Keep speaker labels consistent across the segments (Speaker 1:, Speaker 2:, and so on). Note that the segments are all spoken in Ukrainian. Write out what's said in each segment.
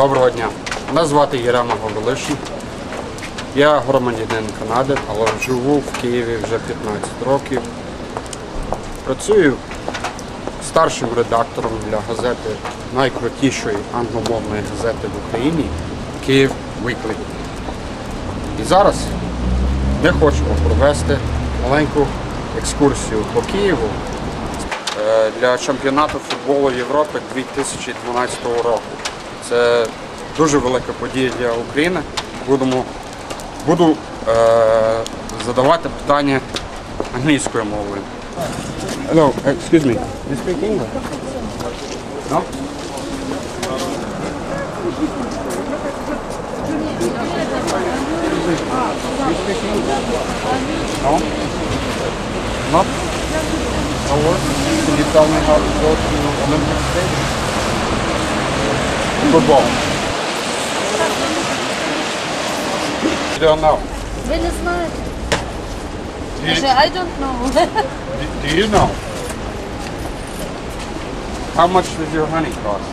Speaker 1: Доброго дня. Мене звати Єрема Гаврилишин. Я громадянин Канади, але живу в Києві вже 15 років. Працюю старшим редактором для газети найкрутішої англомовної газети в Україні Київ Weekly. І зараз ми хочемо провести маленьку екскурсію по Києву е, для чемпіонату футболу Європи 2012 року. Це дуже велика подія для України. Будемо, буду е, задавати питання англійською мовою. Hello, excuse me. You speak English? No? You speak English? No? Not? No words? Can you tell me how to go to Olympic Stadium? football? You don't know?
Speaker 2: When is not.
Speaker 1: Do
Speaker 2: I don't know.
Speaker 1: do, do you know? How much does your honey cost?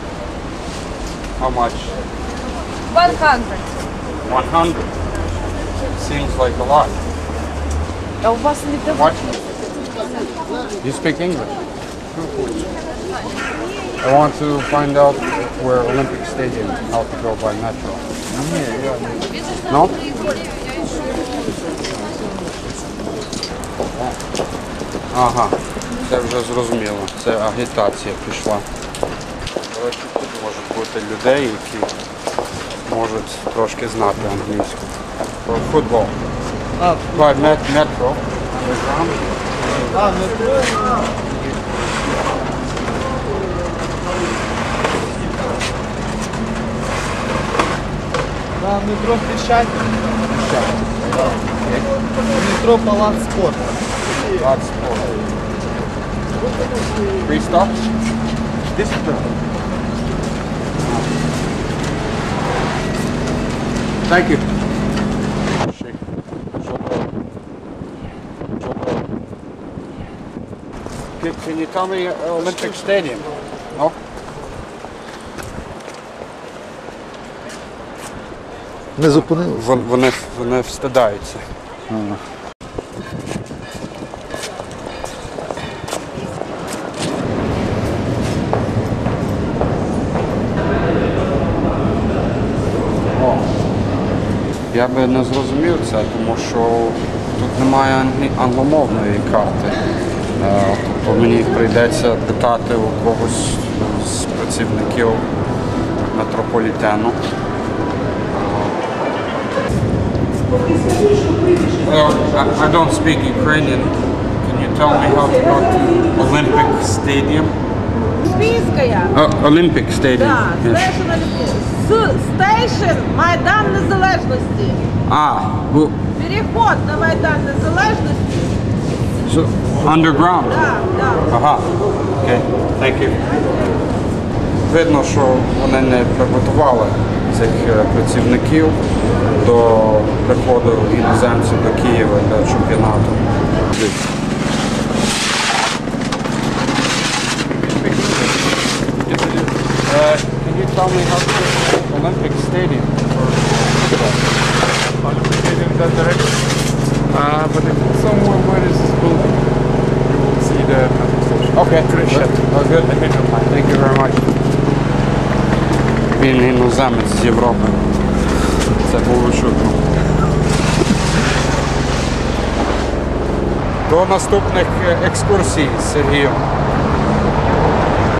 Speaker 1: How much?
Speaker 2: 100.
Speaker 1: 100. Seems like a lot.
Speaker 2: Oh,
Speaker 1: what? You speak English? I want to find out where Olympic Stadium, how to go by metro. No? Ага, це вже зрозуміло. Це агітація пішла. Коротше, тут можуть бути людей, які можуть трошки знати англійську. Футбол. By met, metro. Underground.
Speaker 3: Да, метро Хрещатик. Метро Палац спорта.
Speaker 1: Lots of Three stops?
Speaker 3: This is
Speaker 1: Thank you. Can, can you tell me uh, Olympic Stadium? No?
Speaker 4: Не зупинилися.
Speaker 1: Вон- Вони, вони встидаються. Я би не зрозумів це, тому що тут немає англомовної карти. Е, Тобто мені прийдеться питати у когось з працівників метрополітену. I, I don't speak Ukrainian. Can you tell me how to go to Olympic Stadium?
Speaker 5: Олімпійська.
Speaker 1: Uh, Olympic Stadium.
Speaker 5: Да,
Speaker 1: yes.
Speaker 5: Station Олімпійська. Стейшн Майдан Незалежності.
Speaker 1: Ah, well,
Speaker 5: Переход на Майдан Незалежності.
Speaker 1: so underground.
Speaker 5: Да, да.
Speaker 1: Ага. Окей. Thank you. Видно, що вони не приготували цих е, працівників до приходу іноземців до Києва для чемпіонату. Uh, can you tell me how to get to Olympic Stadium?
Speaker 3: Olympic Stadium that direction. Uh, but if it's somewhere where is this building, you will see the metro station.
Speaker 1: Okay.
Speaker 3: Khrushchev.
Speaker 1: Oh, good. Він іноземець з Європи. Це було чутно. До наступних е, екскурсій з Сергієм.